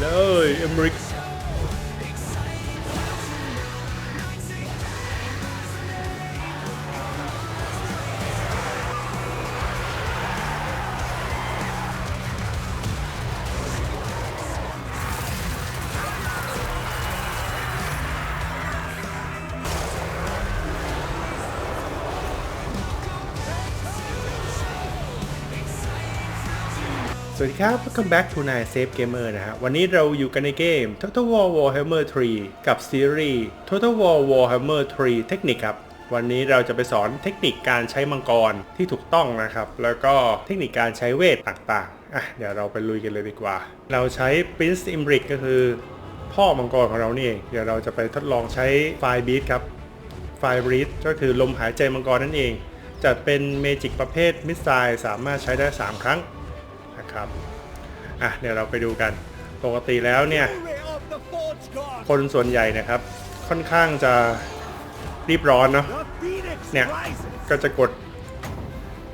เล วัสดีครับ welcome back to Nine Safe Gamer นะฮะ วันนี้เราอยู่กันในเกม Total War Warhammer 3 กับซีรีส์ Total War Warhammer 3เทคนิคครับ วันนี้เราจะไปสอนเทคนิคการใช้มังกรที่ถูกต้องนะครับ แล้วก็เทคนิคการใช้เวทต่างๆ อะ เดี๋ยวเราไปลุยกันเลยดีกว่า เราใช้ Prince Imric ก็คือ พ่อมังกรของเรานี่เอง เดี๋ยวเราจะไปทดลองใช้ไฟบีทครับ ไฟบรีดก็คือลมหายใจมังกรนั่นเอง จัดเป็นเมจิกประเภทมิสไซล์สามารถใช้ได้ 3 ครั้ง นะครับอะเดี๋ยวเราไปดูกันปกติแล้วเนี่ย คนส่วนใหญ่นะครับ ค่อนข้างจะรีบร้อนเนาะเนี่ยก็จะกด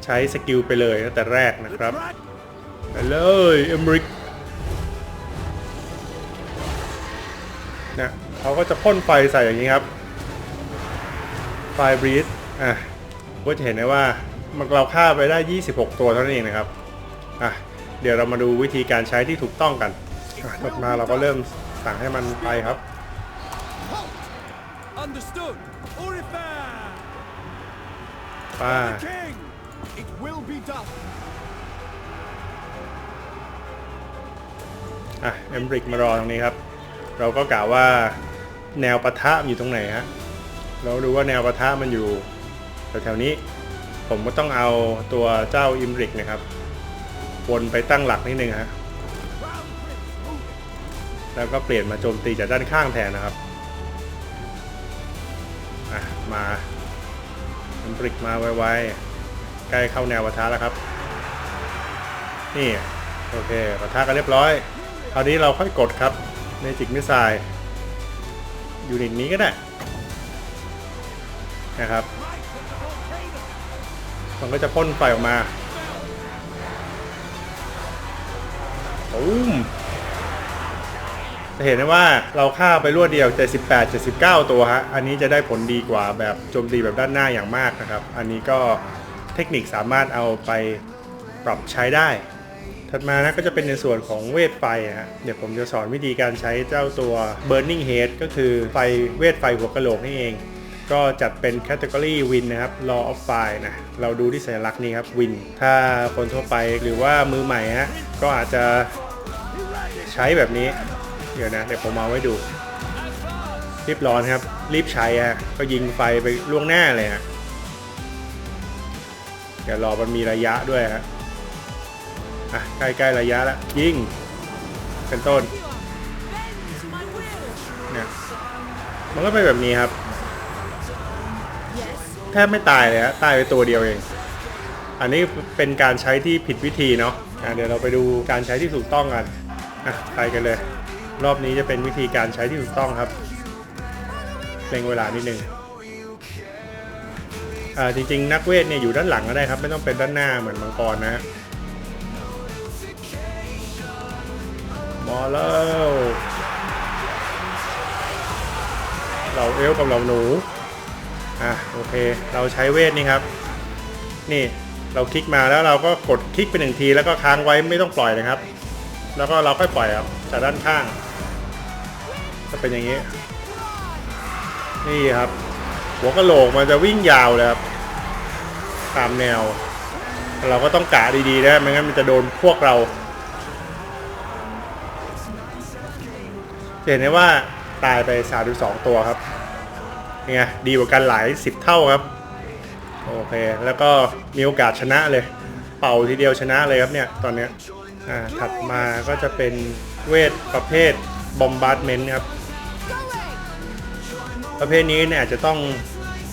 ใช้สกิลไปเลยตั้งแต่แรกนะครับไปเลยเอมริกเนี่ยเขาก็จะพ่นไฟใส่อย่างนี้ครับ ไฟบรีดอะก็จะเห็นได้ว่ามันเราฆ่าไปได้ 26 ตัวเท่านั้นเองนะครับอะ เดี๋ยวเรามาดูวิธีการใช้ที่ถูกต้องกันอะต่อมาเราก็เริ่มสั่งให้มันไปครับ Understood! Orifan! ป้า The King! It will be done! อะเอมบริกมารอตรงนี้ครับ เราก็กล่าวว่าแนวปะทะมันอยู่ตรงไหนฮะ เราดูว่าแนวปะทะมันอยู่แถวๆนี้ ผมก็ต้องเอาตัวเจ้าอิมบริกนะครับ วนไปตั้งหลักนิดนึงฮะแล้วก็เปลี่ยนมาโจมตีจากด้านข้างแทนนะครับมาอิมบริกมาไวๆใกล้เข้าแนวปะทะแล้วครับ นี่โอเคปะทะกันเรียบร้อยคราวนี้เราค่อยกดครับเมจิกมิสไซล์ยูนิตนี้ก็ได้นะครับ มันก็จะพ่นไฟออกมา ตูมจะเห็นได้ว่าเราฆ่าไปรวดเดียว 78 79 ตัวฮะ อันนี้จะได้ผลดีกว่าแบบโจมตีแบบด้านหน้าอย่างมากนะครับ อันนี้ก็เทคนิคสามารถเอาไปปรับใช้ได้ ถัดมานะก็จะเป็นในส่วนของเวทไฟฮะ เดี๋ยวผมจะสอนวิธีการใช้เจ้าตัว Burning Head ก็คือไฟเวทไฟหัวกะโหลกนี่เอง ก็จัดเป็น Category Win นะครับ Law of Fire นะ เราดูที่สัญลักษณ์นี้ครับ Win ถ้าคนทั่วไปหรือว่ามือใหม่ฮะ ก็อาจจะใช้แบบนี้ เดี๋ยวนะเดี๋ยวผมเอาไว้ดู รีบร้อนครับ รีบใช้ฮะ ก็ยิงไฟไปล่วงหน้าเลยฮะ เดี๋ยวรอมันมีระยะด้วยฮะ อะ ใกล้ๆระยะแล้วยิง เป็นต้น เนี่ย มันก็เป็นแบบนี้ครับ แทบไม่ตายเลยฮะตายไปตัวเดียวเอง อันนี้เป็นการใช้ที่ผิดวิธีเนาะะเดี๋ยวเราไปดูการใช้ที่ถูกต้องกันอะไปกันเลย รอบนี้จะเป็นวิธีการใช้ที่ถูกต้องครับเร่งเวลานิดนึงอ่าจริงๆ นักเวทเนี่ยอยู่ด้านหลังก็ได้ครับ ไม่ต้องเป็นด้านหน้าเหมือนมังกรนะมาแล้วเราเอลกับเราหนู อะโอเค เราใช้เวทนี่ครับ นี่เราคลิกมาแล้วเราก็กดคลิกไปหนึ่งทีแล้วก็ค้างไว้ไม่ต้องปล่อยนะครับ แล้วก็เราค่อยปล่อยครับจากด้านข้าง จะเป็นอย่างนี้ นี่ครับ หัวกระโหลกมันจะวิ่งยาวเลยครับตามแนว เราก็ต้องกะดีๆนะไม่งั้นมันจะโดนพวกเราเห็นได้ว่าตายไป 32 ตัวครับ ไงดีกว่ากันหลาย 10 เท่าครับ โอเค แล้วก็มีโอกาสชนะเลย เป่าทีเดียวชนะเลยครับเนี่ย ตอนเนี้ยอ่าถัดมาก็จะเป็นเวทประเภทบอมบาร์ดเมนต์ครับ ประเภทนี้เนี่ยอาจจะต้อง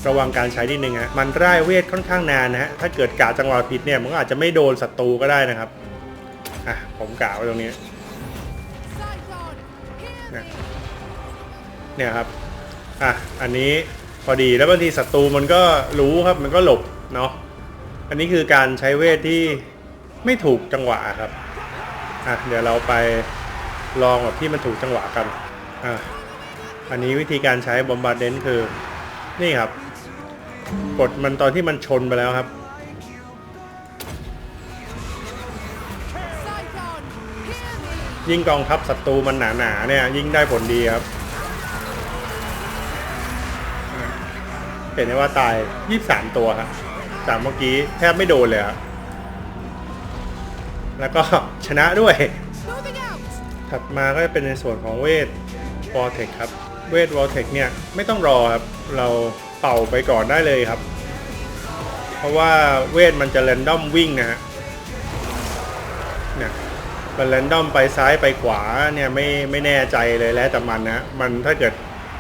ระวังการใช้นิดนึงฮะมันร่ายเวทค่อนข้างนานนะฮะ ถ้าเกิดกาจังหวะผิดเนี่ยมันก็อาจจะไม่โดนศัตรูก็ได้นะครับ อะ ผมกะไว้ตรงนี้เนี่ยครับ อะอันนี้พอดีแล้วบางทีศัตรูมันก็รู้ครับมันก็หลบเนาะอันนี้คือการใช้เวทที่ไม่ถูกจังหวะครับอะเดี๋ยวเราไปลองแบบที่มันถูกจังหวะกันอะอันนี้วิธีการใช้บอมบาร์เดนคือนี่ครับ กดมันตอนที่มันชนไปแล้วครับยิ่งกองทัพศัตรูมันหนาๆเนี่ยยิ่งได้ผลดีครับ เห็นได้ว่าตาย 23 ตัวครับจากเมื่อกี้แทบไม่โดนเลยครับแล้วก็ชนะด้วย ถัดมาก็จะเป็นในส่วนของเวทวอลเทคครับ เวทวอลเทคเนี่ยไม่ต้องรอครับ เราเป่าไปก่อนได้เลยครับ เพราะว่าเวทมันจะแรนดอมวิ่งนะฮะเนี่ยมันแรนดอมไปซ้ายไปขวาเนี่ยไม่ไม่แน่ใจเลยแล้วแต่มันนะ มันถ้าเกิด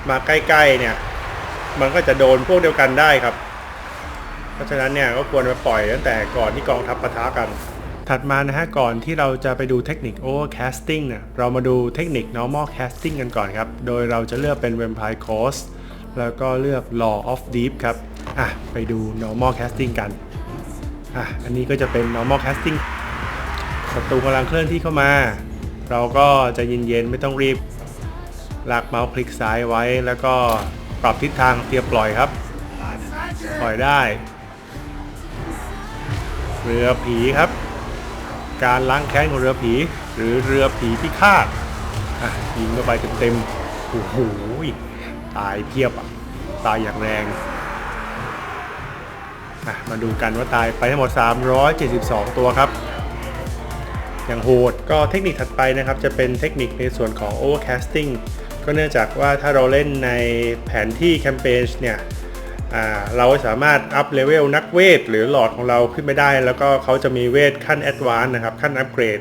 มาใกล้ๆเนี่ย มันก็จะโดนพวกเดียวกันได้ครับ เพราะฉะนั้นเนี่ยก็ควรไปปล่อยตั้งแต่ก่อนที่กองทัพปะทะกัน ถัดมานะฮะก่อนที่เราจะไปดูเทคนิค overcasting เนี่ยเรามาดูเทคนิค normal casting กันก่อนครับ โดยเราจะเลือกเป็น vampire coast แล้วก็เลือก law of deep ครับอะไปดู normal casting กันอะอันนี้ก็จะเป็น normal casting ศัตรูกำลังเคลื่อนที่เข้ามา เราก็จะเย็นๆไม่ต้องรีบลากเมาส์คลิกซ้ายไว้แล้วก็ ปรับทิศทางเตรียมปล่อยครับ ปล่อยได้ เรือผีครับ การล้างแค้นของเรือผี หรือเรือผีพิฆาตยิงเข้าไปเต็มๆโอ้โหตายเพียบอะ ตายอย่างแรงมาดูกันว่าตายไปทั้งหมด 372 ตัวครับ อย่างโหดก็เทคนิคถัดไปนะครับ จะเป็นเทคนิคในส่วนของ overcasting ก็เนื่องจากว่าถ้าเราเล่นในแผนที่แคมเปญเนี่ยเราสามารถอัพเลเวลนักเวทหรือหลอดของเราขึ้นไปได้ แล้วก็เขาจะมีเวทขั้นแอดวานนะครับ ขั้นอัปเกรด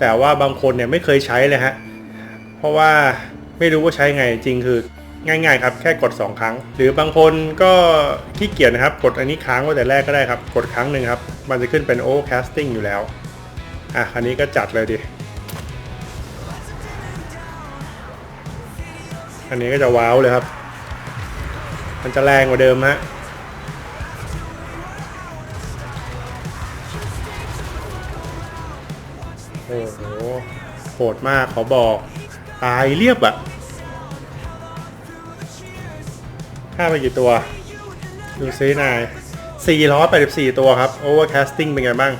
แต่ว่าบางคนเนี่ยไม่เคยใช้เลยฮะ เพราะว่าไม่รู้ว่าใช้ไงจริงคือง่ายๆครับแค่กด 2 ครั้ง หรือบางคนก็ขี้เกียจนะครับ กดอันนี้ค้างไว้แต่แรกก็ได้ครับ กดครั้งหนึ่งครับ มันจะขึ้นเป็น overcasting อยู่แล้วอะอันนี้ก็จัดเลยดิ อันนี้ก็จะว้าวเลยครับ มันจะแรงกว่าเดิมฮะโอ้โหโหดมากขอบอก ตายเรียบอะฆ่าไปกี่ตัว ดูซินาย 484 ตัวครับ overcasting เป็นไงบ้าง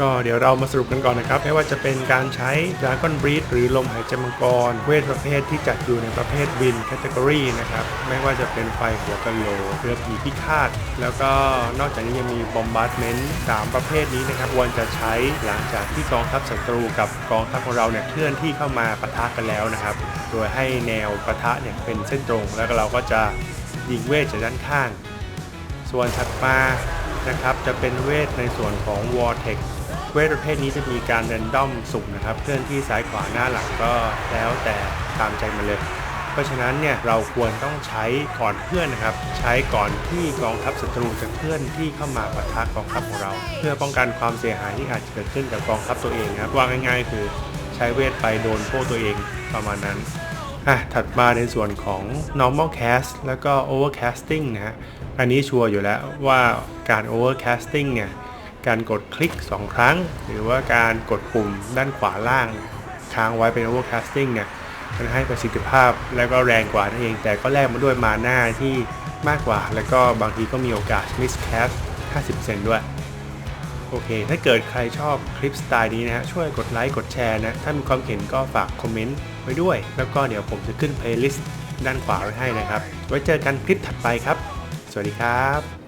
ก็เดี๋ยวเรามาสรุปกันก่อนนะครับ ไม่ว่าจะเป็นการใช้ Dragon Breed หรือลมหายใจมังกร เวทประเภทที่จัดอยู่ในประเภทวินแคตตากรีนะครับ ไม่ว่าจะเป็นไฟหัวกะโหลกเรือผีพิฆาต แล้วก็นอกจากนี้ยังมีบอมบาร์ดเมนต์สามประเภทนี้นะครับควรจะใช้หลังจากที่กองทัพศัตรูกับกองทัพของเราเนี่ยเคลื่อนที่เข้ามาปะทะกันแล้วนะครับ โดยให้แนวปะทะเนี่ยเป็นเส้นตรง แล้วก็เราก็จะยิงเวทจากด้านข้าง ส่วนถัดมา นะครับ จะเป็นเวทในส่วนของ Vortex เวทประเภทนี้จะมีการเรนดอมสุ่มนะครับ เคลื่อนที่ซ้ายขวาหน้าหลังก็แล้วแต่ตามใจมันเลย เพราะฉะนั้นเนี่ยเราควรต้องใช้ก่อนเพื่อนนะครับ ใช้ก่อนที่กองทัพศัตรูจะเคลื่อนที่เข้ามาปะทะกองทัพของเรา เพื่อป้องกันความเสียหายที่อาจจะเกิดขึ้นกับกองทัพตัวเองนะครับว่าง่าย ๆ คือใช้เวทไปโดนพวกตัวเองประมาณนั้น อะถัดมาในส่วนของ normal cast แล้วก็ overcasting นะฮะอันนี้ชัวร์อยู่แล้วว่าการ overcasting เนี่ยการกดคลิก 2 ครั้ง หรือว่าการกดปุ่มด้านขวาล่างค้างไว้เป็น overcasting เนี่ยมันให้ประสิทธิภาพแล้วก็แรงกว่านั่นเอง แต่ก็แลกมาด้วยมาหน้าที่มากกว่า แล้วก็บางทีก็มีโอกาส miscast 50%ด้วย โอเค ถ้าเกิดใครชอบคลิปสไตล์นี้นะฮะช่วยกดไลค์กดแชร์นะ ถ้ามีความเห็นก็ฝากคอมเมนต์ ไว้ด้วย แล้วก็เดี๋ยวผมจะขึ้นเพลย์ลิสต์ด้านขวาไว้ให้นะครับ ไว้เจอกันคลิปถัดไปครับ สวัสดีครับ